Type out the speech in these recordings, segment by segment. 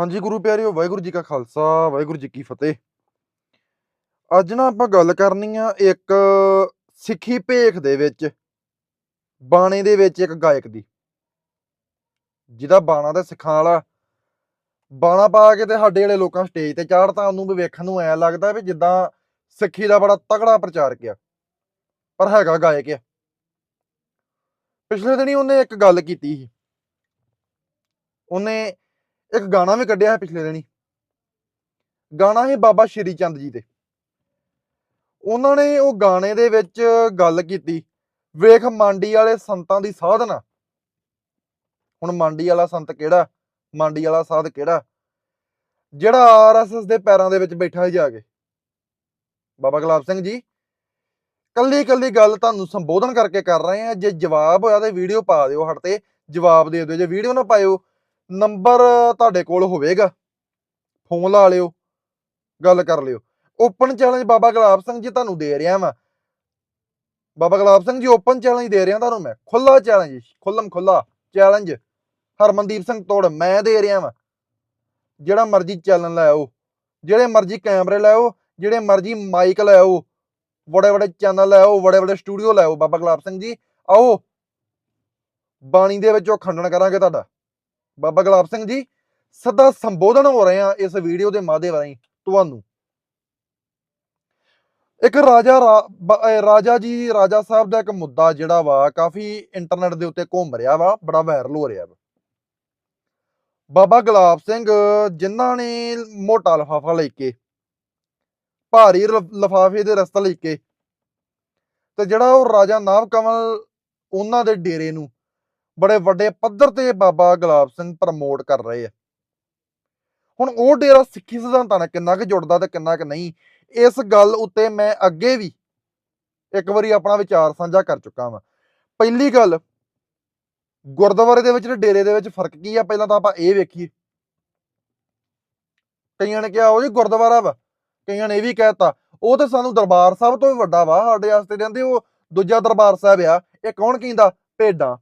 ਹਾਂਜੀ ਗੁਰੂ ਪਿਆਰਿਓ, ਵਾਹਿਗੁਰੂ ਜੀ ਕਾ ਖਾਲਸਾ, ਵਾਹਿਗੁਰੂ ਜੀ ਕੀ ਫਤਿਹ। ਅੱਜ ਨਾ ਆਪਾਂ ਗੱਲ ਕਰਨੀ ਆ ਇੱਕ ਸਿੱਖੀ ਭੇਖ ਦੇ ਵਿੱਚ, ਬਾਣੇ ਦੇ ਵਿੱਚ ਇੱਕ ਗਾਇਕ ਦੀ। ਜਿਹਦਾ ਬਾਣਾ ਤੇ ਸਿੱਖਾਂ ਵਾਲਾ ਬਾਣਾ ਪਾ ਕੇ ਤੇ ਸਾਡੇ ਵਾਲੇ ਲੋਕਾਂ ਸਟੇਜ ਤੇ ਚਾੜਤਾ ਉਹਨੂੰ ਵੀ ਵੇਖਣ ਨੂੰ ਐ ਲੱਗਦਾ ਵੀ ਜਿੱਦਾਂ ਸਿੱਖੀ ਦਾ ਬੜਾ ਤਗੜਾ ਪ੍ਰਚਾਰ ਆ ਪਰ ਹੈਗਾ ਗਾਇਕ ਆ। ਪਿਛਲੇ ਦਿਨੀ ਉਹਨੇ ਇੱਕ ਗੱਲ ਕੀਤੀ ਸੀ। ਉਹਨੇ ਇੱਕ ਗਾਣਾ ਵੀ ਕੱਢਿਆ ਹੈ ਪਿਛਲੇ ਦਿਨੀ। ਗਾਣਾ ਹੈ ਬਾਬਾ ਸ਼੍ਰੀ ਚੰਦ ਜੀ ਦੇ। ਉਹਨਾਂ ਨੇ ਉਹ ਗਾਣੇ ਦੇ ਵਿੱਚ ਗੱਲ ਕੀਤੀ, ਵੇਖ ਮੰਡੀ ਵਾਲੇ ਸੰਤਾਂ ਦੀ ਸਾਧਨਾ। ਹੁਣ ਮੰਡੀ ਵਾਲਾ ਸੰਤ ਕਿਹੜਾ? ਮੰਡੀ ਵਾਲਾ ਸਾਧ ਕਿਹੜਾ? ਜਿਹੜਾ ਆਰਐਸਐਸ ਦੇ ਪੈਰਾਂ ਦੇ ਵਿੱਚ ਬੈਠਾ ਹੀ ਜਾ ਕੇ। ਬਾਬਾ ਗੁਲਾਬ ਸਿੰਘ ਜੀ ਕੱਲੀ ਕੱਲੀ ਗੱਲ ਤੁਹਾਨੂੰ ਸੰਬੋਧਨ ਕਰਕੇ ਕਰ ਰਹੇ ਆ ਜੇ ਜਵਾਬ ਹੋਇਆ ਤੇ ਵੀਡੀਓ ਪਾ ਦਿਓ ਹਟ ਤੇ। ਜਵਾਬ ਦੇ ਦਿਓ। ਜੇ ਵੀਡੀਓ ਨਾ ਪਾਇਓ ਨੰਬਰ ਤੁਹਾਡੇ ਕੋਲ ਹੋਵੇਗਾ। ਫੋਨ ਲਾ ਲਿਓ, ਗੱਲ ਕਰ ਲਿਓ। ਓਪਨ ਚੈਲੰਜ ਬਾਬਾ ਗੁਲਾਬ ਸਿੰਘ ਜੀ ਤੁਹਾਨੂੰ ਦੇ ਰਿਹਾ ਵਾਂ। ਬਾਬਾ ਗੁਲਾਬ ਸਿੰਘ ਜੀ ਓਪਨ ਚੈਲੰਜ ਦੇ ਰਿਹਾ ਤੁਹਾਨੂੰ ਮੈਂ। ਖੁੱਲਾ ਚੈਲੰਜ ਖੁੱਲਮ ਖੁੱਲਾ ਚੈਲੰਜ ਹਰਮਨਦੀਪ ਸਿੰਘ ਤੋੜ, ਮੈਂ ਦੇ ਰਿਹਾ ਵਾਂ। ਜਿਹੜਾ ਮਰਜ਼ੀ ਚੈਲੰਜ ਲੈ ਆਓ, ਜਿਹੜੇ ਮਰਜ਼ੀ ਕੈਮਰੇ ਲੈ ਆਓ, ਜਿਹੜੇ ਮਰਜ਼ੀ ਮਾਈਕ ਲੈ ਆਓ ਬੜੇ ਬੜੇ ਚੈਨਲ ਲੈ ਆਓ ਬੜੇ ਬੜੇ ਸਟੂਡੀਓ ਲੈ ਆਓ, ਬਾਬਾ ਗੁਲਾਬ ਸਿੰਘ ਜੀ, ਆਓ। ਬਾਣੀ ਦੇ ਵਿੱਚ ਉਹ ਖੰਡਨ ਕਰਾਂਗੇ ਤੁਹਾਡਾ। ਬਾਬਾ ਗੁਲਾਬ ਸਿੰਘ ਜੀ, ਸਦਾ ਸੰਬੋਧਨ ਹੋ ਰਹੇ ਆ ਇਸ ਵੀਡੀਓ ਦੇ ਮਾਧਿਅਮ ਰਾਹੀਂ ਤੁਹਾਨੂੰ। ਇੱਕ ਰਾਜਾ ਰਾਜਾ ਜੀ, ਰਾਜਾ ਸਾਹਿਬ ਦਾ ਇੱਕ ਮੁੱਦਾ ਜਿਹੜਾ ਵਾ, ਕਾਫੀ ਇੰਟਰਨੈਟ ਦੇ ਉੱਤੇ ਘੁੰਮ ਰਿਹਾ ਵਾ, ਬੜਾ ਵਾਇਰਲ ਹੋ ਰਿਹਾ ਵਾ। ਬਾਬਾ ਗੁਲਾਬ ਸਿੰਘ ਜਿਨ੍ਹਾਂ ਨੇ ਮੋਟਾ ਲਫਾਫਾ ਲੈ ਕੇ, ਭਾਰੀ ਲਫਾਫੇ ਦੇ ਰਸਤਾ ਲੈ ਕੇ, ਤੇ ਜਿਹੜਾ ਉਹ ਰਾਜਾ ਨਾਭ ਕਮਲ, ਉਹਨਾਂ ਦੇ ਡੇਰੇ ਨੂੰ ਬੜੇ ਵੱਡੇ ਪੱਧਰ ਤੇ ਬਾਬਾ ਗੁਲਾਬ ਸਿੰਘ ਪ੍ਰਮੋਟ ਕਰ ਰਹੇ ਆ। ਹੁਣ ਉਹ ਡੇਰਾ ਸਿੱਖੀ ਸਿਧਾਂਤਾਂ ਨਾਲ ਕਿੰਨਾ ਕੁ ਜੁੜਦਾ ਤੇ ਕਿੰਨਾ ਕੁ ਨਹੀਂ, ਇਸ ਗੱਲ ਉੱਤੇ ਮੈਂ ਅੱਗੇ ਵੀ ਇੱਕ ਵਾਰੀ ਆਪਣਾ ਵਿਚਾਰ ਸਾਂਝਾ ਕਰ ਚੁੱਕਾ ਹਾਂ ਪਹਿਲੀ ਗੱਲ, ਗੁਰਦੁਆਰੇ ਦੇ ਵਿੱਚ ਤੇ ਡੇਰੇ ਦੇ ਵਿੱਚ ਫ਼ਰਕ ਕੀ ਆ? ਪਹਿਲਾਂ ਤਾਂ ਆਪਾਂ ਇਹ ਵੇਖੀਏ। ਕਈਆਂ ਨੇ ਕਿਹਾ, ਉਹ ਜੀ ਗੁਰਦੁਆਰਾ ਵਾ। ਕਈਆਂ ਨੇ ਇਹ ਵੀ ਕਹਿਤਾ ਉਹ ਤਾਂ ਸਾਨੂੰ ਦਰਬਾਰ ਸਾਹਿਬ ਤੋਂ ਵੀ ਵੱਡਾ ਵਾ, ਸਾਡੇ ਵਾਸਤੇ ਕਹਿੰਦੇ ਉਹ, ਦੂਜਾ ਦਰਬਾਰ ਸਾਹਿਬ ਆ। ਇਹ ਕੌਣ ਕਹਿੰਦਾ? ਭੇਡਾਂ।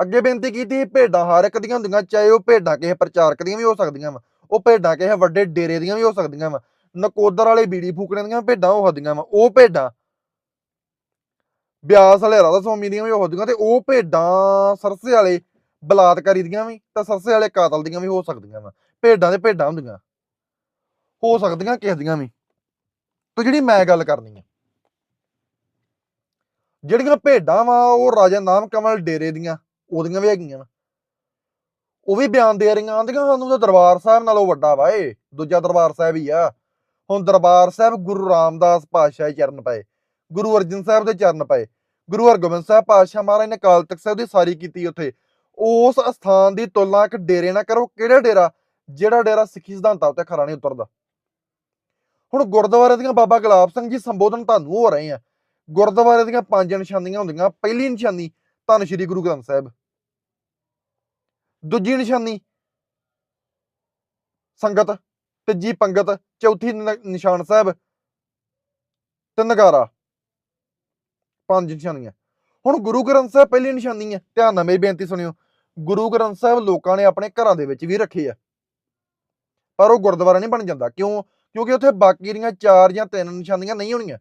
ਅੱਗੇ ਬੇਨਤੀ ਕੀਤੀ ਭੇਡਾਂ ਹਰ ਇੱਕ ਦੀਆਂ ਹੁੰਦੀਆਂ, ਚਾਹੇ ਉਹ ਭੇਡਾਂ ਕਿਸੇ ਪ੍ਰਚਾਰਕ ਦੀਆਂ ਵੀ ਹੋ ਸਕਦੀਆਂ ਵਾ, ਉਹ ਭੇਡਾਂ ਕਿਸੇ ਵੱਡੇ ਡੇਰੇ ਦੀਆਂ ਵੀ ਹੋ ਸਕਦੀਆਂ ਵਾ, ਨਕੋਦਰ ਵਾਲੇ ਬੀੜੀ ਫੂਕਣੇ ਦੀਆਂ ਭੇਡਾਂ ਉਹ ਹੁੰਦੀਆਂ ਵਾ, ਉਹ ਭੇਡਾਂ ਬਿਆਸ ਵਾਲੇ ਰਾਧਾ ਸਵਾਮੀ ਦੀਆਂ ਵੀ ਉਹ ਹੁੰਦੀਆਂ ਤੇ ਉਹ ਭੇਡਾਂ ਸਰਸੇ ਵਾਲੇ ਬਲਾਤਕਾਰੀ ਦੀਆਂ ਵੀ, ਤਾਂ ਸਰਸੇ ਵਾਲੇ ਕਾਤਲ ਦੀਆਂ ਵੀ ਹੋ ਸਕਦੀਆਂ ਵਾ, ਭੇਡਾਂ ਦੇ ਭੇਡਾਂ ਹੁੰਦੀਆਂ, ਹੋ ਸਕਦੀਆਂ ਕਿਸੇ ਦੀਆਂ ਵੀ। ਤੇ ਜਿਹੜੀ ਮੈਂ ਗੱਲ ਕਰਨੀ ਆ, ਜਿਹੜੀਆਂ ਭੇਡਾਂ ਵਾ, ਉਹ ਰਾਜਾ ਨਾਮ ਕਮਲ ਡੇਰੇ ਦੀਆਂ ਉਹਦੀਆਂ ਵੀ ਹੈਗੀਆਂ ਵਾ। ਉਹ ਵੀ ਬਿਆਨ ਦੇ ਰਹੀਆਂ ਆਂਦੀਆਂ ਸਾਨੂੰ ਤਾਂ ਦਰਬਾਰ ਸਾਹਿਬ ਨਾਲੋਂ ਵੱਡਾ ਵਾ ਏ ਦੂਜਾ ਦਰਬਾਰ ਸਾਹਿਬ ਹੀ ਆ। ਹੁਣ ਦਰਬਾਰ ਸਾਹਿਬ ਗੁਰੂ ਰਾਮਦਾਸ ਪਾਤਸ਼ਾਹ ਦੇ ਚਰਨ ਪਏ, ਗੁਰੂ ਅਰਜਨ ਸਾਹਿਬ ਦੇ ਚਰਨ ਪਏ, ਗੁਰੂ ਹਰਗੋਬਿੰਦ ਸਾਹਿਬ ਪਾਤਸ਼ਾਹ ਮਹਾਰਾਜ ਨੇ ਕਾਲ ਤਖਤ ਸਾਹਿਬ ਦੀ ਸਾਰੀ ਕੀਤੀ ਉੱਥੇ। ਉਸ ਅਸਥਾਨ ਦੀ ਤੁਲਨਾ ਇੱਕ ਡੇਰੇ ਨਾਲ ਕਰੋ, ਕਿਹੜਾ ਡੇਰਾ? ਜਿਹੜਾ ਡੇਰਾ ਸਿੱਖੀ ਸਿਧਾਂਤਾਂ ਉੱਤੇ ਖਰਾ ਨਹੀਂ ਉਤਰਦਾ। ਹੁਣ ਗੁਰਦੁਆਰੇ ਦੀਆਂ ਬਾਬਾ ਗੁਲਾਬ ਸਿੰਘ ਜੀ ਸੰਬੋਧਨ ਤੁਹਾਨੂੰ ਹੋ ਰਹੇ ਆ। ਗੁਰਦੁਆਰੇ ਦੀਆਂ ਪੰਜ ਨਿਸ਼ਾਨੀਆਂ ਹੁੰਦੀਆਂ, ਪਹਿਲੀ ਨਿਸ਼ਾਨੀ ਧੰਨ ਸ਼੍ਰੀ ਗੁਰੂ ਗ੍ਰੰਥ ਸਾਹਿਬ। ਦੂਜੀ ਨਿਸ਼ਾਨੀ। ਸੰਗਤ, ਤੀਜੀ ਪੰਗਤ, ਚੌਥੀ ਨ- ਨਿਸ਼ਾਨ ਸਾਹਿਬ ਤੇ ਨਗਾਰਾ। ਪੰਜ ਨਿਸ਼ਾਨੀਆਂ। ਹੁਣ ਗੁਰੂ ਗ੍ਰੰਥ ਸਾਹਿਬ ਪਹਿਲੀ ਨਿਸ਼ਾਨੀ ਹੈ ਧਿਆਨ ਨਾਲ ਮੇਰੀ ਬੇਨਤੀ ਸੁਣਿਓ। ਗੁਰੂ ਗ੍ਰੰਥ ਸਾਹਿਬ ਲੋਕਾਂ ਨੇ ਆਪਣੇ ਘਰਾਂ ਦੇ ਵਿੱਚ ਵੀ ਰੱਖੇ ਆ। ਪਰ ਉਹ ਗੁਰਦੁਆਰਾ ਨਹੀਂ ਬਣ ਜਾਂਦਾ। ਕਿਉਂ? ਕਿਉਂਕਿ ਉੱਥੇ ਬਾਕੀ ਦੀਆਂ ਚਾਰ ਜਾਂ ਤਿੰਨ ਨਿਸ਼ਾਨੀਆਂ ਨਹੀਂ ਹੋਣੀਆਂ।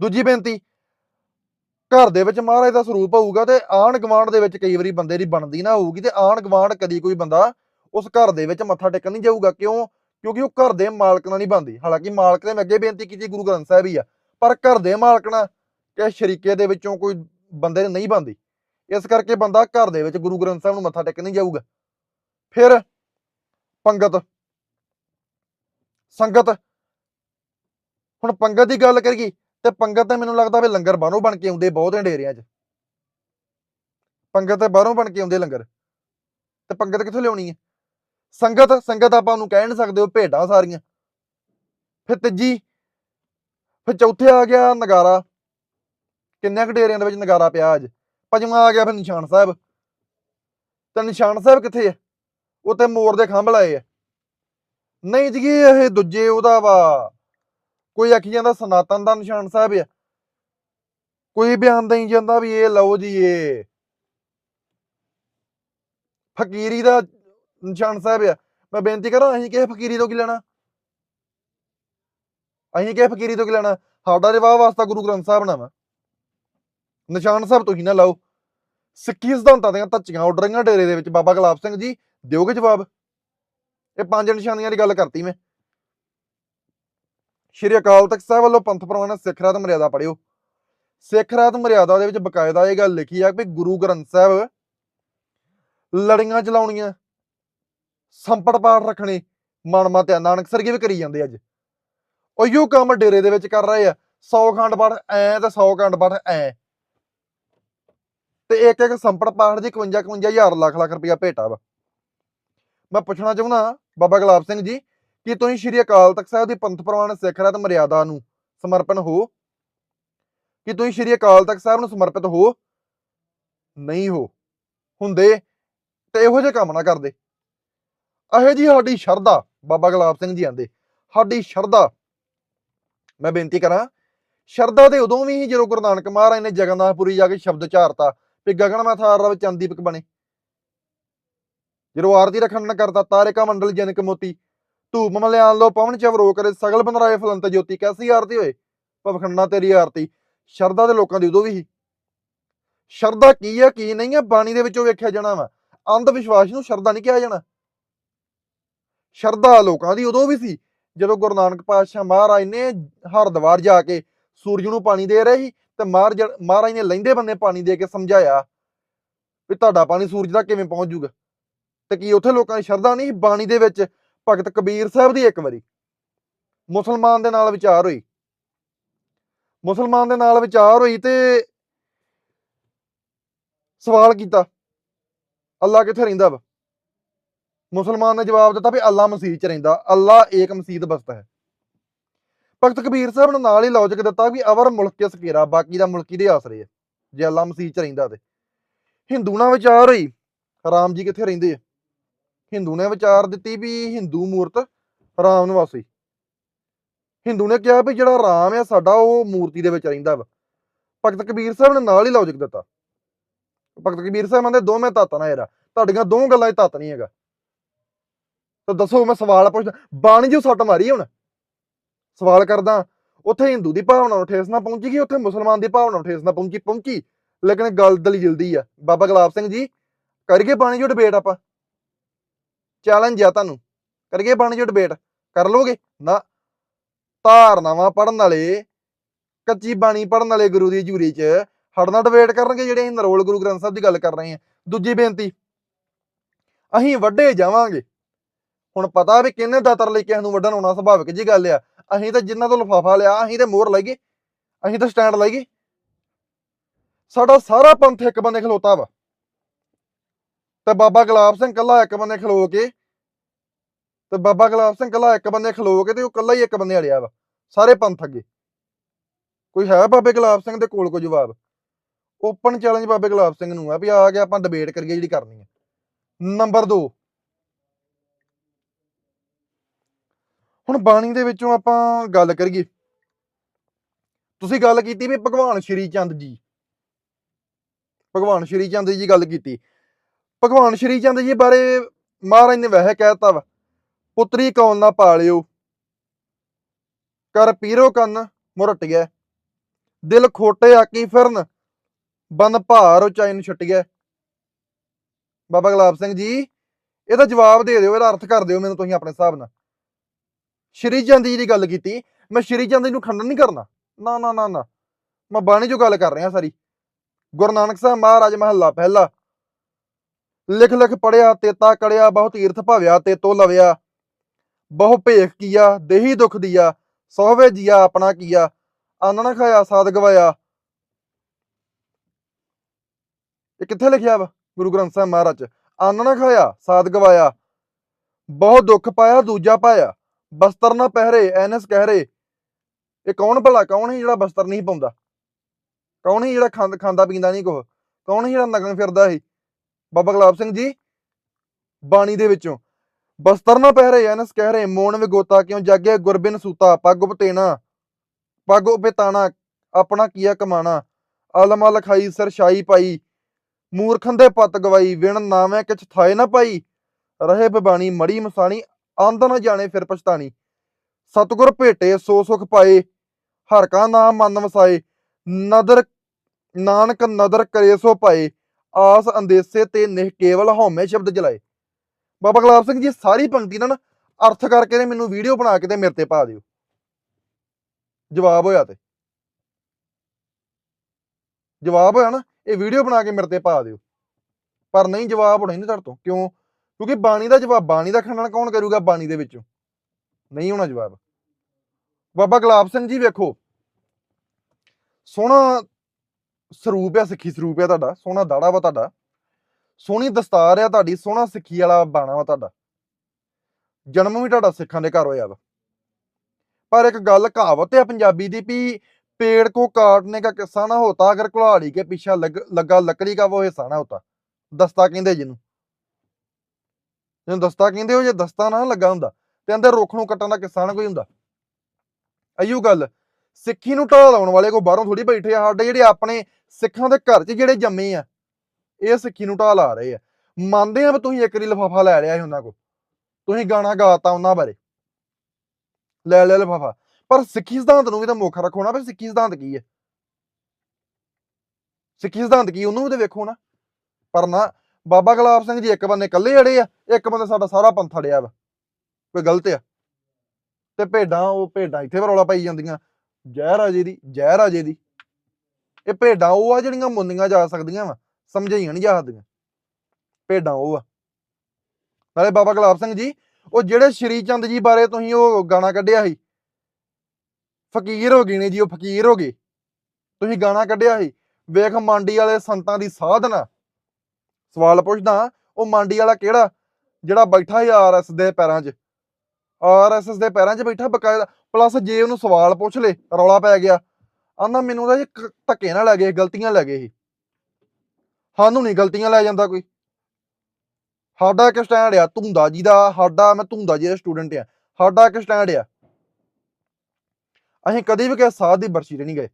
ਦੂਜੀ ਬੇਨਤੀ ਘਰ ਦੇ ਵਿੱਚ ਮਹਾਰਾਜ ਦਾ ਸਰੂਪ ਹੋਊਗਾ ਤੇ ਆਣ ਗਵਾਂਡ ਦੇ ਵਿੱਚ ਕਈ ਵਾਰੀ ਬੰਦੇ ਦੀ ਬਣਦੀ ਨਾ ਹੋਊਗੀ ਤੇ ਆਣ ਗਵਾਂਡ ਕਦੀ ਕੋਈ ਬੰਦਾ ਉਸ ਘਰ ਦੇ ਵਿੱਚ ਮੱਥਾ ਟੇਕਣ ਨਹੀਂ ਜਾਊਗਾ। ਕਿਉਂ? ਕਿਉਂਕਿ ਉਹ ਘਰ ਦੇ ਮਾਲਕ ਨਾਲ ਨਹੀਂ ਬਣਦੀ। ਹਾਲਾਂਕਿ ਮਾਲਕ ਨੇ ਮੈਂ ਅੱਗੇ ਬੇਨਤੀ ਕੀਤੀ, ਗੁਰੂ ਗ੍ਰੰਥ ਸਾਹਿਬ ਹੀ ਆ। ਪਰ ਘਰ ਦੇ ਮਾਲਕ ਨਾਲ ਕਿ ਸ਼ਰੀਕੇ ਦੇ ਵਿੱਚੋਂ ਕੋਈ ਬੰਦੇ ਨਹੀਂ ਬਣਦੀ। ਇਸ ਕਰਕੇ ਬੰਦਾ ਘਰ ਦੇ ਵਿੱਚ ਗੁਰੂ ਗ੍ਰੰਥ ਸਾਹਿਬ ਨੂੰ ਮੱਥਾ ਟੇਕਣ ਨਹੀਂ ਜਾਊਗਾ। ਫਿਰ ਪੰਗਤ, ਸੰਗਤ। ਹੁਣ ਪੰਗਤ ਦੀ ਗੱਲ ਕਰੀਏ ਤੇ ਪੰਗਤ ਤੇ ਮੈਨੂੰ ਲੱਗਦਾ ਵੀ ਲੰਗਰ ਬਾਹਰੋਂ ਬਣ ਕੇ ਆਉਂਦੇ ਬਹੁਤ ਨੇ 'ਚ। ਪੰਗਤ ਤੇ ਬਾਹਰੋਂ ਬਣ ਕੇ ਆਉਂਦੇ ਲੰਗਰ। ਤੇ ਪੰਗਤ ਕਿੱਥੋਂ ਲਿਆਉਣੀ ਹੈ? ਸੰਗਤ ਸੰਗਤ ਆਪਾਂ ਉਹਨੂੰ ਕਹਿ ਨਹੀਂ ਸਕਦੇ, ਉਹ ਭੇਡਾਂ ਸਾਰੀਆਂ। ਫਿਰ ਤੀਜੀ, ਫਿਰ ਚੌਥੇ ਆ ਗਿਆ ਨਗਾਰਾ। ਕਿੰਨੇ ਕੁ ਡੇਰਿਆਂ ਦੇ ਵਿੱਚ ਨਗਾਰਾ ਪਿਆ ਅੱਜ? ਪੰਜਵਾਂ ਆ ਗਿਆ ਫਿਰ ਨਿਸ਼ਾਨ ਸਾਹਿਬ। ਤੇ ਨਿਸ਼ਾਨ ਸਾਹਿਬ ਕਿੱਥੇ ਹੈ? ਉੱਤੇ ਮੋਰ ਦੇ ਖੰਭ ਲਾਏ ਆ ਨਹੀਂ ਜੀ, ਇਹ ਦੂਜੇ ਉਹਦਾ ਵਾ। ਕੋਈ ਆਖੀ ਜਾਂਦਾ ਸਨਾਤਨ ਦਾ ਨਿਸ਼ਾਨ ਸਾਹਿਬ ਆ। ਕੋਈ ਬਿਆਨ ਦੇਈ ਜਾਂਦਾ ਵੀ ਇਹ ਲਓ ਜੀ ਇਹ। ਫਕੀਰੀ ਦਾ ਨਿਸ਼ਾਨ ਸਾਹਿਬ ਆ। ਮੈਂ ਬੇਨਤੀ ਕਰਾਂ, ਅਸੀਂ ਕਿਸੇ ਫਕੀਰੀ ਤੋਂ ਕੀ ਲੈਣਾ? ਅਸੀਂ ਕਿਸੇ ਫਕੀਰੀ ਤੋਂ ਕੀ ਲੈਣਾ? ਸਾਡਾ ਰਿਵਾਹ ਵਾਸਤਾ ਗੁਰੂ ਗ੍ਰੰਥ ਸਾਹਿਬ ਨਾ ਵਾ। ਨਿਸ਼ਾਨ ਸਾਹਿਬ ਤੁਸੀਂ ਨਾ ਲਾਓ। ਸਿੱਖੀ ਸਿਧਾਂਤਾਂ ਦੀਆਂ ਧੱਚੀਆਂ, ਉੱਡ ਰਹੀਆਂ ਡੇਰੇ ਦੇ ਵਿੱਚ। ਬਾਬਾ ਗੁਲਾਬ ਸਿੰਘ ਜੀ, ਦਿਓਗੇ ਜਵਾਬ? ਇਹ ਪੰਜ ਨਿਸ਼ਾਨੀਆਂ ਦੀ ਗੱਲ ਕਰਤੀ ਮੈਂ। ਸ਼੍ਰੀ ਅਕਾਲ ਤਖਤ ਸਾਹਿਬ ਵੱਲੋਂ ਪੰਥ ਪ੍ਰਵਾਨ ਸਿੱਖ ਰਾਤ ਮਰਿਆਦਾ ਪੜਿਓ ਸਿੱਖ ਰਾਤ ਮਰਿਆਦਾ ਦੇ ਵਿੱਚ ਬਕਾਇਦਾ ਇਹ ਗੱਲ ਲਿਖੀ ਆ ਕਿ ਗੁਰੂ ਗ੍ਰੰਥ ਸਾਹਿਬ ਲੜੀਆਂ ਚਲਾਉਣੀਆਂ ਸੰਪਟ ਪਾਠ ਰੱਖਣੇ ਮਨਮਾ ਤੇ ਨਾਨਕ ਸਰਗੇ ਵੀ ਕਰੀ ਜਾਂਦੇ ਅੱਜ। ਉਹੀਓ ਕੰਮ ਡੇਰੇ ਦੇ ਵਿੱਚ ਕਰ ਰਹੇ ਆ 100 ਖੰਡ ਪਾਠ ਐ ਤੇ 100 ਖੰਡ ਪਾਠ ਐ। ਤੇ ਇੱਕ ਇੱਕ ਸੰਪਟ ਪਾਠ ਦੀ 51 51000 ਲੱਖ ਲੱਖ ਰੁਪਇਆ ਭੇਟਾ ਵਾ। ਮੈਂ ਪੁੱਛਣਾ ਚਾਹੁੰਦਾ ਬਾਬਾ ਗੁਲਾਬ ਸਿੰਘ ਜੀ ਕਿ ਤੁਸੀਂ ਸ਼੍ਰੀ ਅਕਾਲ ਤਖਤ ਸਾਹਿਬ ਦੀ ਪੰਥ ਪ੍ਰਵਾਨ ਸਿੱਖ ਰਤ ਮਰਿਆਦਾ ਨੂੰ ਸਮਰਪਣ ਹੋ? ਕਿ ਤੁਸੀਂ ਸ਼੍ਰੀ ਅਕਾਲ ਤਖਤ ਸਾਹਿਬ ਨੂੰ ਸਮਰਪਿਤ ਹੋ? ਨਹੀਂ ਹੋ। ਹੁੰਦੇ ਤੇ ਇਹੋ ਜਿਹੇ ਕੰਮ ਨਾ ਕਰਦੇ। ਇਹੋ ਜੀ ਸਾਡੀ ਸ਼ਰਧਾ, ਬਾਬਾ ਗੁਲਾਬ ਸਿੰਘ ਜੀ ਆਂਦੇ, ਸਾਡੀ ਸ਼ਰਧਾ। ਮੈਂ ਬੇਨਤੀ ਕਰਾਂ, ਸ਼ਰਧਾ ਦੇ ਉਦੋਂ ਵੀ ਸੀ ਜਦੋਂ ਗੁਰੂ ਨਾਨਕ ਮਹਾਰਾਜ ਨੇ ਜਗਨਨਾਥਪੁਰੀ ਜਾ ਕੇ ਸ਼ਬਦ ਚਾਰਤਾ ਵੀ ਗਗਨ ਮਥਾਰ ਰਵ ਚੰਦੀਪਕ ਬਣੇ ਜਦੋਂ ਆਰਤੀ ਰੱਖਣ ਨਾ ਕਰਤਾ, ਤਾਰਿਕਾ ਮੰਡਲ ਜਨਕ ਮੋਤੀ ਧੂਪ ਮਲਿਆਣ ਲੋ ਪਵਨ ਚਵਰੋ ਕਰੇ, ਸਗਲ ਬੰਦਰਾਏ ਫਲੰਤ ਜੋਤੀ ਕੈਸੀ ਆਰਤੀ ਹੋਏ ਭਵਖੰਡਾ ਤੇਰੀ ਆਰਤੀ। ਸ਼ਰਧਾ ਦੇ ਲੋਕਾਂ ਦੀ ਉਦੋਂ ਵੀ ਸੀ। ਸ਼ਰਧਾ ਕੀ ਹੈ ਕੀ ਨਹੀਂ ਹੈ ਬਾਣੀ ਦੇ ਵਿੱਚੋਂ ਵੇਖਿਆ ਜਾਣਾ ਵਾ। ਅੰਧ ਵਿਸ਼ਵਾਸ ਨੂੰ ਸ਼ਰਧਾ ਨਹੀਂ ਕਿਹਾ ਜਾਣਾ। ਸ਼ਰਧਾ ਲੋਕਾਂ ਦੀ ਉਦੋਂ ਵੀ ਸੀ, ਜਦੋਂ ਗੁਰੂ ਨਾਨਕ ਪਾਤਸ਼ਾਹ ਮਹਾਰਾਜ ਨੇ ਹਰਦੁਆਰ ਜਾ ਕੇ ਸੂਰਜ ਨੂੰ ਪਾਣੀ ਦੇ ਰਹੇ ਸੀ ਤੇ ਮਹਾਰਾਜ ਮਹਾਰਾਜ ਨੇ ਲੈਂਦੇ ਬੰਦੇ ਪਾਣੀ ਦੇ ਕੇ ਸਮਝਾਇਆ ਵੀ ਤੁਹਾਡਾ ਪਾਣੀ ਸੂਰਜ ਦਾ ਕਿਵੇਂ ਪਹੁੰਚ ਜੂਗਾ। ਤੇ ਕੀ ਉੱਥੇ ਲੋਕਾਂ ਦੀ ਸ਼ਰਧਾ ਨਹੀਂ ਸੀ? ਬਾਣੀ ਦੇ ਵਿੱਚ ਭਗਤ ਕਬੀਰ ਸਾਹਿਬ ਦੀ ਇੱਕ ਵਾਰੀ। ਮੁਸਲਮਾਨ ਦੇ ਨਾਲ ਵਿਚਾਰ ਹੋਈ। ਮੁਸਲਮਾਨ ਦੇ ਨਾਲ ਵਿਚਾਰ ਹੋਈ ਤੇ ਸਵਾਲ ਕੀਤਾ, ਅੱਲਾ ਕਿੱਥੇ ਰਹਿੰਦਾ ਵਾ? ਮੁਸਲਮਾਨ ਨੇ ਜਵਾਬ ਦਿੱਤਾ ਵੀ ਅੱਲਾ ਮਸੀਹ ਚ ਰਹਿੰਦਾ, ਅੱਲਾ ਏਕ ਮਸੀਦ ਬਸਤ ਹੈ। ਭਗਤ ਕਬੀਰ ਸਾਹਿਬ ਨੇ ਨਾਲ ਹੀ ਲੌਜਿਕ ਦਿੱਤਾ ਵੀ ਅਵਰ ਮੁਲਕ ਕੇ ਸਕੇਰਾ ਬਾਕੀ ਦਾ ਮੁਲਕੀ ਦੇ ਆਸਰੇ ਹੈ? ਜੇ ਅੱਲਾ ਮਸੀਹ ਚ ਰਹਿੰਦਾ ਤੇ। ਹਿੰਦੂ ਨਾਲ ਵਿਚਾਰ ਹੋਈ, ਰਾਮ ਜੀ ਕਿੱਥੇ ਰਹਿੰਦੇ ਆ? ਹਿੰਦੂ ਨੇ ਵਿਚਾਰ ਦਿੱਤੀ ਵੀ ਹਿੰਦੂ ਮੂਰਤ ਰਾਮ ਨਿਵਾਸੀ। ਹਿੰਦੂ ਨੇ ਕਿਹਾ ਵੀ ਜਿਹੜਾ ਰਾਮ ਆ, ਸਾਡਾ ਉਹ ਮੂਰਤੀ ਦੇ ਵਿੱਚ ਰਹਿੰਦਾ ਵਾ। ਭਗਤ ਕਬੀਰ ਸਾਹਿਬ ਨੇ ਨਾਲ ਹੀ ਲੌਜਿਕ ਦਿੱਤਾ। ਭਗਤ ਕਬੀਰ ਸਾਹਿਬ ਕਹਿੰਦੇ ਦੋਵੇਂ ਤੱਤ ਨਾ ਯਾਰਾ, ਤੁਹਾਡੀਆਂ ਦੋ ਗੱਲਾਂ 'ਚ ਤੱਤ ਨਹੀਂ ਹੈਗਾ। ਤਾਂ ਦੱਸੋ, ਮੈਂ ਸਵਾਲ ਪੁੱਛਦਾ, ਬਾਣੀ ਜੋ ਸੱਟ ਮਾਰੀ ਹੁਣ? ਸਵਾਲ ਕਰਦਾ, ਉੱਥੇ ਹਿੰਦੂ ਦੀ ਭਾਵਨਾ ਨੂੰ ਠੇਸ ਨਾ ਪਹੁੰਚੀ ਗਈ, ਉੱਥੇ ਮੁਸਲਮਾਨ ਦੀ ਭਾਵਨਾ ਨੂੰ ਠੇਸ ਨਾ ਪਹੁੰਚੀ ਪਹੁੰਚੀ। ਲੇਕਿਨ ਗੱਲ ਦਲੀ ਜਲਦੀ ਆ। ਬਾਬਾ ਗੁਲਾਬ ਸਿੰਘ ਜੀ, ਕਰੀਏ ਬਾਣੀ ਜੋ ਡਿਬੇਟ ਆਪਾਂ। ਚੈਲੰਜ ਆ ਤੁਹਾਨੂੰ। ਕਰੀਏ ਬਾਣੀ ਜੋ ਡਿਬੇਟ ਕਰ ਲੋਗੇ ਨਾ। ਧਾਰਨਾਵਾਂ ਪੜਨ ਵਾਲੇ, ਕੱਚੀ ਬਾਣੀ ਪੜਨ ਵਾਲੇ ਗੁਰੂ ਦੀ ਜੂਰੀ 'ਚ ਹੜਨਾ ਡਿਬੇਟ ਕਰਨਗੇ ਜਿਹੜੇ ਅਸੀਂ ਨਰੋਲ ਗੁਰੂ ਗ੍ਰੰਥ ਸਾਹਿਬ ਦੀ ਗੱਲ ਕਰ ਰਹੇ ਹਾਂ। ਦੂਜੀ ਬੇਨਤੀ, ਅਸੀਂ ਵੱਡੇ ਜਾਵਾਂਗੇ। ਹੁਣ ਪਤਾ ਵੀ ਕਿੰਨੇ ਦਾਤਰ ਲੈ ਕੇ ਸਾਨੂੰ ਵੱਢਣ ਆਉਣਾ ਸੁਭਾਵਿਕ ਜੀ ਗੱਲ ਆ। ਅਸੀਂ ਤਾਂ ਜਿੰਨਾਂ ਤੋਂ ਲਫਾਫਾ ਲਿਆ, ਅਸੀਂ ਤੇ ਮੋਹਰ ਲਾਈਏ, ਅਸੀਂ ਤਾਂ ਸਟੈਂਡ ਲਾਈਏ। ਸਾਡਾ ਸਾਰਾ ਪੰਥ ਇੱਕ ਬੰਦੇ ਖਲੋਤਾ ਵਾ। ਤੇ ਬਾਬਾ ਗੁਲਾਬ ਸਿੰਘ ਕੱਲਾ ਇੱਕ ਬੰਨੇ ਖਲੋ ਕੇ ਤੇ ਬਾਬਾ ਗੁਲਾਬ ਸਿੰਘ ਕੱਲਾ ਇੱਕ ਬੰਨੇ ਖਲੋ ਕੇ ਤੇ ਉਹ ਕੱਲਾ ਹੀ ਇੱਕ ਬੰਨੇ ਅੜਿਆ ਵਾ, ਸਾਰੇ ਪੰਥ ਅੱਗੇ। ਕੋਈ ਹੈ ਬਾਬੇ ਗੁਲਾਬ ਸਿੰਘ ਦੇ ਕੋਲ ਕੋਈ ਜਵਾਬ? ਓਪਨ ਚੈਲੰਜ ਬਾਬੇ ਗੁਲਾਬ ਸਿੰਘ ਨੂੰ ਆ ਵੀ ਆ ਗਿਆ ਆਪਾਂ ਡਿਬੇਟ ਕਰੀਏ ਜਿਹੜੀ ਕਰਨੀ ਹੈ ਨੰਬਰ 2 ਹੁਣ ਬਾਣੀ ਦੇ ਵਿੱਚੋਂ ਆਪਾਂ ਗੱਲ ਕਰੀਏ। ਤੁਸੀਂ ਗੱਲ ਕੀਤੀ ਵੀ ਭਗਵਾਨ ਸ਼੍ਰੀ ਚੰਦ ਜੀ। ਭਗਵਾਨ ਸ਼੍ਰੀ ਚੰਦ ਜੀ ਗੱਲ ਕੀਤੀ। ਭਗਵਾਨ ਸ਼੍ਰੀ ਚੰਦ ਜੀ ਬਾਰੇ ਮਹਾਰਾਜ ਨੇ ਵਹਿ ਕਹਿਤਾ ਵਾ, ਪੁੱਤਰੀ ਕੌਣ ਨਾ ਪਾਲਿਓ, ਕਰ ਪੀਰੋ ਕੰਨ ਮੁਰਟ ਗਿਆ, ਦਿਲ ਖੋਟੇ ਆਕੀ ਫਿਰਨ, ਬਨ ਭਾਰ ਉਚਾਈ ਨੂੰ ਛੱਟ ਗਿਆ। ਬਾਬਾ ਗੁਲਾਬ ਸਿੰਘ ਜੀ, ਇਹਦਾ ਜਵਾਬ ਦੇ ਦਿਓ, ਇਹਦਾ ਅਰਥ ਕਰ ਦਿਓ ਮੈਨੂੰ ਤੁਸੀਂ ਆਪਣੇ ਹਿਸਾਬ ਨਾਲ। ਸ਼੍ਰੀ ਚੰਦ ਜੀ ਦੀ ਗੱਲ ਕੀਤੀ, ਮੈਂ ਸ਼੍ਰੀ ਚੰਦ ਜੀ ਨੂੰ ਖੰਡਨ ਨਹੀਂ ਕਰਨਾ। ਨਾ ਨਾ ਨਾ ਨਾ, ਮੈਂ ਬਾਣੀ ਚੋਂ ਗੱਲ ਕਰ ਰਿਹਾ ਸਾਰੀ। ਗੁਰੂ ਨਾਨਕ ਸਾਹਿਬ ਮਹਾਰਾਜ ਮਹੱਲਾ ਪਹਿਲਾ ਲਿਖ ਲਿਖ ਪੜਿਆ ਤੇਤਾ ਕੜਿਆ ਬਹੁ ਤੀਰਥ ਭਵਿਆ, ਤੇਤੋ ਲਵਿਆ। ਬਹੁ ਭੇਖ ਕੀਆ, ਦੇਹੀ ਦੁਖ ਦੀਆ, ਸੋਹਵੇ ਜੀਆ, ਆਪਣਾ ਕੀਆ। ਆਨਣ ਖਾਇਆ, ਸਾਧ ਗਵਾਇਆ। ਇਹ ਕਿੱਥੇ ਲਿਖਿਆ ਵਾ? ਗੁਰੂ ਗ੍ਰੰਥ ਸਾਹਿਬ ਮਹਾਰਾਜ ਚ। ਆਨਣ ਖਾਇਆ, ਸਾਧ ਗਵਾਇਆ। ਬਹੁ ਦੁੱਖ ਪਾਇਆ, ਦੂਜਾ ਪਾਇਆ। ਬਸਤਰ ਨਾ ਪਹਿਰੇ, ਐਨਸ ਕਹਿਰੇ। ਇਹ ਕੌਣ ਭਲਾ? ਕੌਣ ਹੈ ਜਿਹੜਾ ਬਸਤਰ ਨਹੀਂ ਪਾਉਂਦਾ? ਕੌਣ ਹੈ ਜਿਹੜਾ ਖਾਂਦਾ ਖਾਂਦਾ ਪੀਂਦਾ ਨਹੀਂ ਕੁਛ? ਕੌਣ ਹੈ ਜਿਹੜਾ ਨਗਨ ਫਿਰਦਾ ਸੀ? ਬਾਬਾ ਗੁਲਾਬ ਸਿੰਘ ਜੀ, ਬਾਣੀ ਦੇ ਵਿੱਚੋਂ। ਬਸਤਰ ਨਾ ਪਹਿਰੇ ਐਨਸ ਕਹਿ ਰੇ ਮੋਣ ਵਿਗੋਤਾ ਕਿਉਂ ਜਾਗੇ ਗੁਰਬਿਨ ਸੂਤਾ, ਪੱਗ ਉਪਤੇਣਾ ਪੱਗ ਉਪਤਾਣਾ ਆਪਣਾ ਕੀਆ ਕਮਾਣਾ। ਆਲਮਾ ਲਖਾਈ ਸਰਸ਼ਾਈ ਪਾਈ, ਮੂਰਖੰ ਦੇ ਪਤ ਗਵਾਈ, ਵਿਣ ਨਾਵੇਂ ਕਿਛ ਥਾਏ ਨਾ ਪਾਈ। ਰਹੇ ਬਬਾਣੀ ਮੜੀ ਮਸਾਣੀ ਆਂਦਾ ਨਾ ਜਾਣੇ ਫਿਰ ਪਛਤਾਣੀ। ਸਤਿਗੁਰ ਭੇਟੇ, ਸੋ ਸੁਖ ਪਾਏ, ਹਰ ਕਾ ਨਾਮ ਮਨ ਵਸਾਏ, ਨਦਰ, ਨਾਨਕ ਨਦਰ ਕਰੇ ਸੋ ਪਾਏ। ਆਸ ਅੰਦੇਸੇ ਤੇ ਨਿਹ ਕੇਵਲ ਹਉਮੈ ਸ਼ਬਦ ਜਲਾਏ। ਬਾਬਾ ਗੁਲਾਬ ਸਿੰਘ ਜੀ, ਸਾਰੀ ਪੰਕਤੀ ਨਾ ਅਰਥ ਕਰਕੇ ਤੇ ਮੈਨੂੰ ਵੀਡੀਓ ਬਣਾ ਕੇ ਤੇ ਮੇਰੇ ਤੇ ਪਾ ਦਿਓ। ਜਵਾਬ ਹੋਇਆ ਤੇ। ਜਵਾਬ ਹੋਇਆ ਨਾ, ਇਹ ਵੀਡੀਓ ਬਣਾ ਕੇ ਮੇਰੇ ਤੇ ਪਾ ਦਿਓ। ਪਰ ਨਹੀਂ, ਜਵਾਬ ਹੋਣਾ ਨਹੀਂ ਤੁਹਾਡੇ ਤੋਂ। ਕਿਉਂ? ਕਿਉਂਕਿ ਬਾਣੀ ਦਾ ਜਵਾਬ, ਬਾਣੀ ਦਾ ਖੰਡਨ ਕੌਣ ਕਰੂਗਾ ਬਾਣੀ ਦੇ ਵਿੱਚੋਂ? ਨਹੀਂ ਹੋਣਾ ਜਵਾਬ। ਬਾਬਾ ਗੁਲਾਬ ਸਿੰਘ ਜੀ ਵੇਖੋ। ਸੋਹਣਾ ਸਰੂਪ ਆ ਸਿੱਖੀ ਸਰੂਪ ਆ ਤੁਹਾਡਾ ਸੋਹਣਾ ਦਾੜਾ ਵਾ ਤੁਹਾਡਾ ਸੋਹਣੀ ਦਸਤਾਰ ਆ ਤੁਹਾਡੀ ਸੋਹਣਾ ਸਿੱਖੀ ਵਾਲਾ ਬਾਣਾ ਵਾ ਤੁਹਾਡਾ ਜਨਮ ਵੀ ਤੁਹਾਡਾ ਸਿੱਖਾਂ ਦੇ ਘਰ ਹੋਇਆ ਵਾ ਪਰ ਇੱਕ ਗੱਲ ਕਹਾਵਤ ਹੈ ਪੰਜਾਬੀ ਦੀ ਵੀ पेड़ को काटने का किस्सा ना होता अगर कुल्हाड़ी के पीछे लग, लगा लकड़ी का वो हिस्सा ना होता ਦਸਤਾ ਕਹਿੰਦੇ ਜਿਹਨੂੰ ਜਿਹਨੂੰ ਦਸਤਾ ਕਹਿੰਦੇ ਉਹ ਜੇ ਦਸਤਾ ਨਾ ਲੱਗਾ ਹੁੰਦਾ ਤੇ ਅੰਦਰ ਰੁੱਖ ਨੂੰ ਕੱਟਣ ਦਾ ਕਿੱਸਾ ਨਾ ਕੋਈ ਹੁੰਦਾ ਅਯੂ ਗੱਲ ਸਿੱਖੀ ਨੂੰ ਢਾਹ ਲਾਉਣ ਵਾਲੇ ਕੋ ਬਾਹਰੋਂ ਥੋੜੀ ਬੈਠੇ ਆ ਸਾਡੇ ਜਿਹੜੇ ਆਪਣੇ ਸਿੱਖਾਂ ਦੇ ਘਰ 'ਚ ਜਿਹੜੇ ਜੰਮੇ ਆ, ਇਹ ਸਿੱਖੀ ਨੂੰ ਢਾਹ ਲਾ ਰਹੇ ਆ। ਮੰਨਦੇ ਆ ਵੀ ਤੁਸੀਂ ਇੱਕ ਰੀ ਲਫਾਫਾ ਲੈ ਲਿਆ ਸੀ ਉਹਨਾਂ ਕੋ ਤੁਸੀਂ ਗਾਣਾ ਗਾਤਾ ਉਹਨਾਂ ਬਾਰੇ। ਲੈ ਲਿਆ ਲਫਾਫਾ। ਪਰ ਸਿੱਖੀ ਸਿਧਾਂਤ ਨੂੰ ਵੀ ਤਾਂ ਮੁੱਖ ਰੱਖੋ ਨਾ, ਵੀ ਸਿੱਖੀ ਸਿਧਾਂਤ ਕੀ ਹੈ ਸਿੱਖੀ ਸਿਧਾਂਤ ਕੀ ਉਹਨੂੰ ਵੀ ਤਾਂ ਵੇਖੋ ਨਾ। ਪਰ ਨਾ, ਬਾਬਾ ਗੁਲਾਬ ਸਿੰਘ ਜੀ ਇੱਕ ਬੰਨੇ ਇਕੱਲੇ ਅੜੇ ਆ, ਇੱਕ ਬੰਦੇ ਸਾਡਾ ਸਾਰਾ ਪੰਥ ਅੜਿਆ ਵਾ। ਕੋਈ ਗਲਤ ਆ। ਤੇ ਭੇਡਾਂ, ਉਹ ਭੇਡਾਂ ਇੱਥੇ ਰੌਲਾ ਪਾਈ ਜਾਂਦੀਆਂ। ਜੈ ਰਾਜੇ ਦੀ, ਜੈ ਰਾਜੇ ਦੀ। ਇਹ ਭੇਡਾਂ ਉਹ ਆ ਜਿਹੜੀਆਂ ਮੁੰਨੀਆਂ ਜਾ ਸਕਦੀਆਂ ਵਾ, ਸਮਝਾਈਆਂ ਨਹੀਂ ਜਾ ਸਕਦੀਆਂ। ਭੇਡਾਂ ਉਹ ਆ। ਨਾਲੇ ਬਾਬਾ ਗੁਲਾਬ ਸਿੰਘ ਜੀ, ਉਹ ਜਿਹੜੇ ਸ਼੍ਰੀ ਚੰਦ ਜੀ ਬਾਰੇ ਤੁਸੀਂ ਉਹ ਗਾਣਾ ਕੱਢਿਆ ਸੀ, ਫਕੀਰ ਹੋ ਗਏ ਨੇ ਜੀ, ਉਹ ਫਕੀਰ ਹੋ ਗਏ ਤੁਸੀਂ ਗਾਣਾ ਕੱਢਿਆ ਸੀ, ਵੇਖ ਮੰਡੀ ਵਾਲੇ ਸੰਤਾਂ ਦੀ ਸਾਧਨਾ। ਸਵਾਲ ਪੁੱਛਦਾ ਉਹ ਮੰਡੀ ਵਾਲਾ ਕਿਹੜਾ? ਜਿਹੜਾ ਬੈਠਾ ਸੀ ਆਰਐਸ ਦੇ ਪੈਰਾਂ 'ਚ। ਆਰਐਸਐਸ ਦੇ ਪੈਰਾਂ 'ਚ ਬੈਠਾ ਬਕਾਇਦਾ ਪਲੱਸ ਜੇ ਉਹਨੂੰ ਸਵਾਲ ਪੁੱਛ ਲੇ, ਰੌਲਾ ਪੈ ਗਿਆ। ਆਂਦਾ ਮੈਨੂੰ ਤਾਂ ਜੀ ਧੱਕੇ ਨਾਲ ਲੈ ਗਏ ਗਲਤੀਆਂ ਲੈ ਗਏ ਸੀ ਸਾਨੂੰ ਨਹੀਂ ਗਲਤੀਆਂ ਲੈ ਜਾਂਦਾ ਕੋਈ। ਸਾਡਾ ਇੱਕ ਸਟੈਂਡ ਆ, ਧੁੰਦਾ ਜੀ ਦਾ, ਸਾਡਾ, ਮੈਂ ਧੁੰਦਾ ਜੀ ਦਾ ਸਟੂਡੈਂਟ ਆ। ਸਾਡਾ ਇੱਕ ਸਟੈਂਡ ਆ। ਅਸੀਂ ਕਦੀ ਵੀ ਕਿਸੇ ਸਾਧ ਦੀ ਬਰਸੀ ਤੇ ਨਹੀਂ ਗਏ।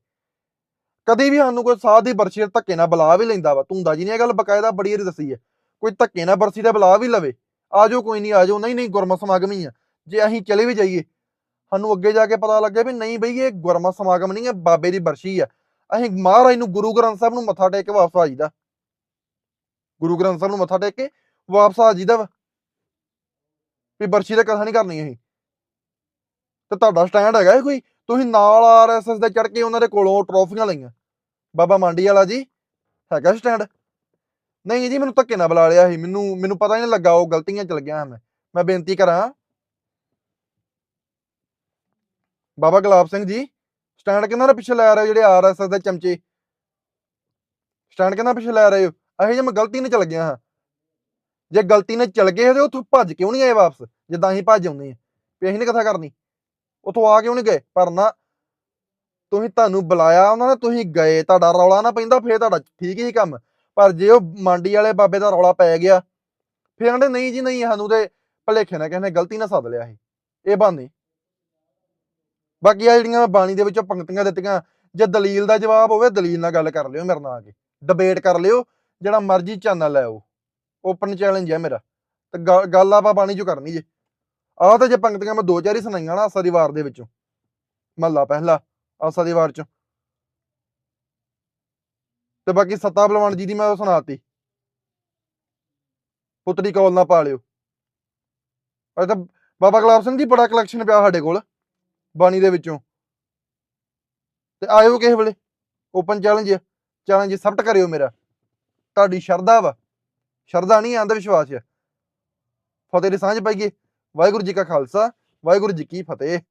ਕਦੀ ਵੀ ਸਾਨੂੰ ਕੋਈ ਸਾਧ ਦੀ ਬਰਸੀ ਤੇ ਧੱਕੇ ਨਾਲ ਬੁਲਾ ਵੀ ਲੈਂਦਾ ਵਾ। ਧੁੰਦਾ ਜੀ ਨੇ ਇਹ ਗੱਲ ਬਕਾਇਦਾ ਬੜੀ ਵਾਰੀ ਦੱਸੀ ਹੈ ਕੋਈ ਧੱਕੇ ਨਾਲ ਬਰਸੀ ਤੇ ਬੁਲਾ ਵੀ ਲਵੇ। ਆਜੋ ਕੋਈ ਨਹੀਂ ਆਜੋ ਨਹੀਂ ਨਹੀਂ, ਗੁਰਮਤ ਸਮਾਗਮ ਹੀ ਆ। ਜੇ ਅਸੀਂ ਚਲੇ ਵੀ ਜਾਈਏ ਸਾਨੂੰ ਅੱਗੇ ਜਾ ਕੇ ਪਤਾ ਲੱਗਿਆ ਵੀ ਨਹੀਂ ਬਈ, ਇਹ ਗੁਰਮਤ ਸਮਾਗਮ ਨਹੀਂ ਹੈ, ਬਾਬੇ ਦੀ ਬਰਸੀ ਆ। ਅਸੀਂ ਮਹਾਰਾਜ ਨੂੰ ਗੁਰੂ ਗ੍ਰੰਥ ਸਾਹਿਬ ਨੂੰ ਮੱਥਾ ਟੇਕ ਕੇ ਵਾਪਸ ਆ ਜਾਈਦਾ। ਗੁਰੂ ਗ੍ਰੰਥ ਸਾਹਿਬ ਨੂੰ ਮੱਥਾ ਟੇਕ ਕੇ ਵਾਪਸ ਆ ਜਾਈਦਾ ਵਾ। ਵੀ ਬਰਸੀ ਦਾ ਕਥਾ ਨਹੀਂ ਕਰਨੀ ਅਸੀਂ। ਤੇ ਤੁਹਾਡਾ ਸਟੈਂਡ ਹੈਗਾ ਇਹ ਕੋਈ? ਤੁਸੀਂ ਨਾਲ ਆਰਐਸਐਸ ਦੇ ਚੜ ਕੇ ਉਹਨਾਂ ਦੇ ਕੋਲੋਂ ਟਰੋਫੀਆਂ ਲਈਆਂ। ਬਾਬਾ ਮੰਡੀ ਵਾਲਾ ਜੀ, ਹੈਗਾ ਸਟੈਂਡ ਨਹੀਂ ਜੀ, ਮੈਨੂੰ ਧੱਕੇ ਨਾਲ ਬੁਲਾ ਲਿਆ ਸੀ। ਮੈਨੂੰ ਮੈਨੂੰ ਪਤਾ ਹੀ ਨਹੀਂ ਲੱਗਾ, ਉਹ ਗਲਤੀਆਂ ਚ ਲੱਗਿਆ ਮੈਂ। ਮੈਂ ਬੇਨਤੀ ਕਰਾਂ ਬਾਬਾ ਗੁਲਾਬ ਸਿੰਘ ਜੀ, ਸਟੈਂਡ ਕਿਹਨਾਂ ਦੇ ਪਿੱਛੇ ਲੈ ਰਹੇ ਹੋ ਜਿਹੜੇ ਆਰਐਸਐਸ ਦੇ ਚਮਚੇ? ਸਟੈਂਡ ਕਿਹਨਾਂ ਪਿੱਛੇ ਲੈ ਰਹੇ ਹੋ? ਅਹੇ ਜੇ ਮੈਂ ਗਲਤੀ ਨਾਲ ਚਲ ਗਿਆ ਹਾਂ। ਜੇ ਗਲਤੀ ਨਾਲ ਚਲ ਗਏ ਤੇ ਉੱਥੋਂ ਭੱਜ ਕਿਉਂ ਨਹੀਂ ਆਏ ਵਾਪਸ? ਜਿੱਦਾਂ ਅਸੀਂ ਭੱਜ ਆਉਂਦੇ ਆ ਵੀ ਅਸੀਂ ਨਹੀਂ ਕਥਾ ਕਰਨੀ। ਉੱਥੋਂ ਆ ਕਿਉਂ ਨਹੀਂ ਗਏ? ਪਰ ਨਾ, ਤੁਸੀਂ ਤੁਹਾਨੂੰ ਬੁਲਾਇਆ, ਉਹਨਾਂ ਨੇ ਤੁਸੀਂ ਗਏ, ਤੁਹਾਡਾ ਰੌਲਾ ਨਾ ਪੈਂਦਾ, ਫੇਰ ਤੁਹਾਡਾ ਠੀਕ ਹੀ ਕੰਮ। ਪਰ ਜੇ ਉਹ ਮੰਡੀ ਵਾਲੇ ਬਾਬੇ ਦਾ ਰੌਲਾ ਪੈ ਗਿਆ, ਫੇਰ ਕਹਿੰਦੇ ਨਹੀਂ ਜੀ, ਨਹੀਂ, ਸਾਨੂੰ ਤੇ ਭਲੇਖੇ ਨਾਲ ਕਿਸੇ ਨੇ ਗਲਤੀ ਨਾਲ ਸੱਦ ਲਿਆ ਸੀ ਇਹ ਬਾਨੀ ਬਾਕੀ ਆ ਜਿਹੜੀਆਂ ਮੈਂ ਬਾਣੀ ਦੇ ਵਿੱਚੋਂ ਪੰਕਤੀਆਂ ਦਿੱਤੀਆਂ, ਜੇ ਦਲੀਲ ਦਾ ਜਵਾਬ ਹੋਵੇ, ਦਲੀਲ ਨਾਲ ਗੱਲ ਕਰ ਲਿਓ ਮੇਰੇ ਨਾਲ ਆ ਕੇ। ਡਿਬੇਟ ਕਰ ਲਿਓ, ਜਿਹੜਾ ਮਰਜ਼ੀ ਚੈਨਲ ਲੈ ਆਓ। ਓਪਨ ਚੈਲੰਜ ਹੈ ਮੇਰਾ। ਤੇ ਗੱਲ ਆਪਾਂ ਬਾਣੀ ਚੋਂ ਕਰਨੀ ਜੇ। ਆਹ ਤਾਂ ਜੇ ਪੰਕਤੀਆਂ ਮੈਂ ਦੋ ਚਾਰ ਹੀ ਸੁਣਾਈਆਂ ਨਾ ਆਸਾ ਦੀ ਵਾਰ ਦੇ ਵਿੱਚੋਂ। ਮਹੱਲਾ ਪਹਿਲਾ, ਆਸਾ ਦੀ ਵਾਰ ਚੋਂ। ਤੇ ਬਾਕੀ ਸੱਤਾ ਬਲਵਾਨ ਜੀ ਦੀ ਮੈਂ ਉਹ ਸੁਣਾਤੀ। ਪੁੱਤਰੀ ਕੌਲ ਨਾ ਪਾ ਲਿਓ ਅਜੇ ਤਾਂ ਬਾਬਾ ਗੁਲਾਬ ਸਿੰਘ ਜੀ ਬੜਾ ਕਲੈਕਸ਼ਨ ਪਿਆ ਸਾਡੇ ਕੋਲ। ਬਾਣੀ ਦੇ ਵਿੱਚੋਂ। ਤੇ ਆਇਓ ਕਿਸੇ ਵੇਲੇ ਓਪਨ ਚੈਲੰਜ ਚੈਲੰਜ ਸਬਟ ਕਰਿਓ ਮੇਰਾ। ਤੁਹਾਡੀ ਸ਼ਰਧਾ ਵਾ। ਸ਼ਰਧਾ ਨਹੀਂ ਅੰਧ ਵਿਸ਼ਵਾਸ ਆ। ਫਤਿਹ ਦੀ ਸਾਂਝ ਪਾਈਏ। ਵਾਹਿਗੁਰੂ ਜੀ ਕਾ ਖਾਲਸਾ, ਵਾਹਿਗੁਰੂ ਜੀ ਕੀ ਫਤਿਹ।